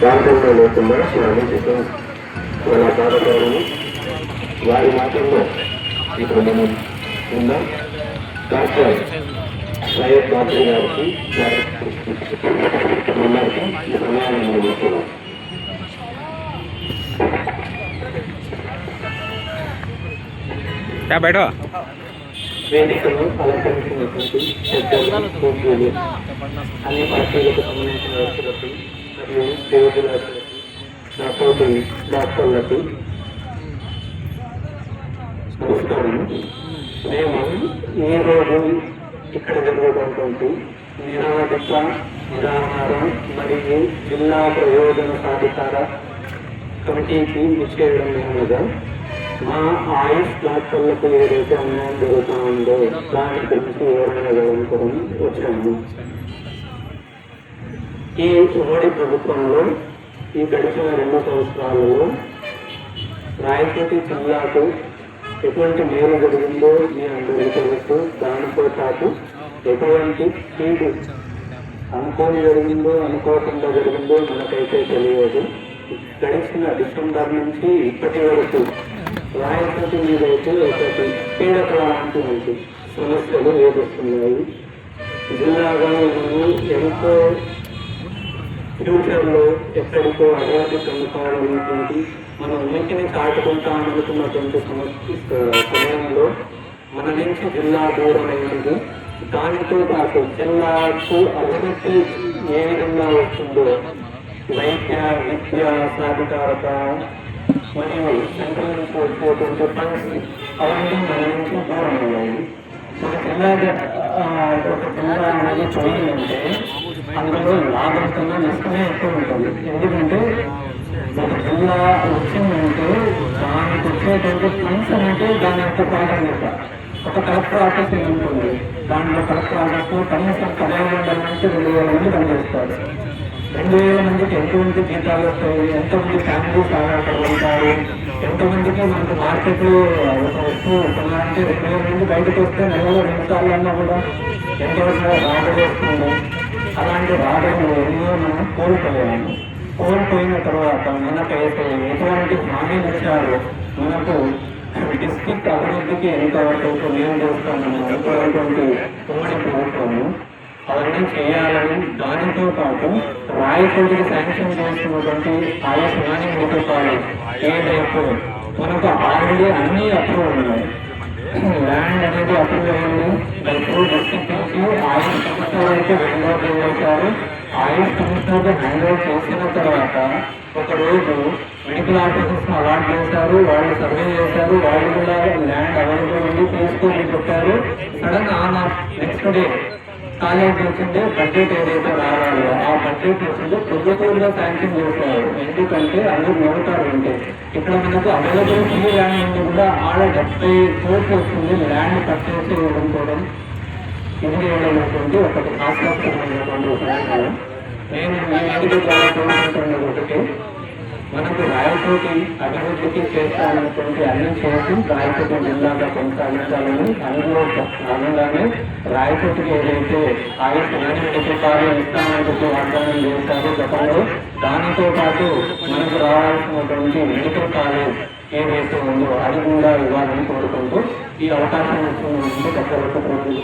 వాడకంలో లేకుండా వారిని చెప్పి వాళ్ళ బాధపడని వారి మాటల్లో ఇప్పుడు మనం ఉందాం డాక్టర్ వైఎస్ డాక్టర్ గారికి అందరికీ సమయాన్ని మనం బయట వేదికను అలంకరించినటువంటి అనే పార్టీలకు సంబంధించిన వ్యక్తులకు మరియు దేవుడులకు నాతోటి డాక్టర్లకు నమస్కారం మేము ఈ రోజు ఇక్కడ జరుగుతున్నటువంటి నిరాధిక నిరాహారం మరియు జిల్లా ప్రయోజన సాధికార కమిటీకి ఇచ్చేయడం మీదుగా మా ఆయుష్ డాక్టర్లకు ఏదైతే అన్యాయం జరుగుతూ ఉందో దాని గురించి వివరణ ఇవ్వడం వచ్చాము. ఈ ఉమ్మడి ప్రభుత్వంలో ఈ గడిచిన రెండు సంవత్సరాలలో రాయచోటి జిల్లాకు ఎటువంటి మేలు జరిగిందో మీ అందరికీ తెలుసు. దానితో పాటు ఎటువంటి కీడు అనుకోని జరిగిందో అనుకోకుండా జరిగిందో మనకైతే తెలియదు. గడిచిన డిసెంబర్ నుంచి ఇప్పటి వరకు రాయచోటి మీద అయితే ఒక పీడక లాంటి సమస్యలు ఏర్పడుతున్నాయి జిల్లాగా ఎంతో ఫ్యూచర్లో ఎక్కడికో అభివృద్ధి చెందుకోవాలనేటువంటి మన ఉనికిని చాటుకుంటామనుకున్నటువంటి సమస్య సమయంలో మన నుంచి జిల్లా దూరమైనది. దానితో పాటు జిల్లాకు అభివృద్ధి ఏ విధంగా వస్తుందో వైద్య విద్య సాధికారత మరియు సెంట్రల్ నుంచి వచ్చేటువంటి ఫండ్స్ అవన్నీ మన నుంచి దూరం అయ్యాయి ఒక జిల్లా ఒక జిల్లా అనేది పోయిందంటే అందులో లాభం కన్నా నష్టమే ఎక్కువ ఉంటుంది ఎందుకంటే ఒక జిల్లా వచ్చిందంటే దానికి వచ్చేటువంటి ఫండ్స్ అంటే దాని యొక్క ప్రాధాన్యత. ఒక కలెక్టర్ ఆఫీస్ ఉంటుంది దాంట్లో కలెక్టర్ ఆఫీస్లో కనీసం పదిహేను వందల నుంచి రెండు వేల మంది పనిచేస్తారు. రెండు వేల మందికి ఎంతమంది జీతాలు వస్తాయి ఎంతమంది ఫ్యామిలీస్ ఉంటారు ఎంతమందికి మనకు మార్కెట్లో ఒక వస్తువు అంటే రెండు వేల మంది బయటకు వస్తే నెలలో రెండు సార్లు అన్నా కూడా ఎంతవరకు రాబడి వస్తుంది. అలాంటి రాబడి ఎన్నో మనం కోల్పోయాము. కోల్పోయిన తర్వాత మనకైతే ఎటువంటి హామీ ఇచ్చారు మనకు డిస్ట్రిక్ట్ అభివృద్ధికి ఎంతవరకు మేము చేస్తామని అనుకున్నటువంటి ఉమ్మడి ప్రభుత్వము అవన్నీ చేయాలని దానితో పాటు రాయచోటికి శాంక్షన్ చేస్తున్నటువంటి ఆయుష్ నాని మెడికల్ ఏదైతే మనకు ఆల్రెడీ అన్ని అప్రూవ్ ఉన్నాయి. ల్యాండ్ అనేది అప్రూవ్ అయింది. రైతు డిస్ట్రిక్ట్ నుంచి ఆయుష్ కమిషనర్ అయితే ఆయుష్ కమిషనర్ హ్యాండ్ చేసిన తర్వాత ఒకరోజు మెడికల్ ఆఫీసర్స్ అలాట్ చేశారు వాళ్ళు సర్వే చేశారు వాళ్ళు కూడా ల్యాండ్ అవైలబుల్ ఉంది తీసుకొని చెప్పారు. Sudden on next day college వచ్చిందే బడ్జెట్ ఏదైతే రావాలో ఆ బడ్జెట్ వచ్చిందో ప్రభుత్వంలో శాంక్షన్ చేశారు. ఎందుకంటే అందరూ నమ్ముతారు అంటే. ఇక్కడ మనకు అవైలబుల్ ఫ్రీ ల్యాండ్ ఉంది కూడా ఆడ డెబ్బై కోట్లు వస్తుంది ల్యాండ్ పర్చేస్ చేయడం కూడా. ఇది ఇవ్వడం ఒకటి ఆస్వాదకరమైనటువంటి సంఘటన నేను ఈ వేదిక ద్వారా కోరుకుంటున్నది ఒకటి మనకు రాయచోటి అభివృద్ధికి చేస్తానటువంటి అన్ని చేసి రాయచోటి జిల్లాగా కొనసాగించాలని అందులో భాగంగానే రాయచోటికి ఏదైతే ఆయుష్ మెడికల్ ఇస్తామని చెప్పి వాగ్దానం చేస్తారో గతంలో దానితో పాటు మనకు రావాల్సినటువంటి మెడికల్ కాలేజ్ ఏదైతే ఉందో అది కూడా ఇవ్వాలని కోరుకుంటూ ఈ అవకాశం ఇచ్చినందుకు ప్రతి ఒక్కరికి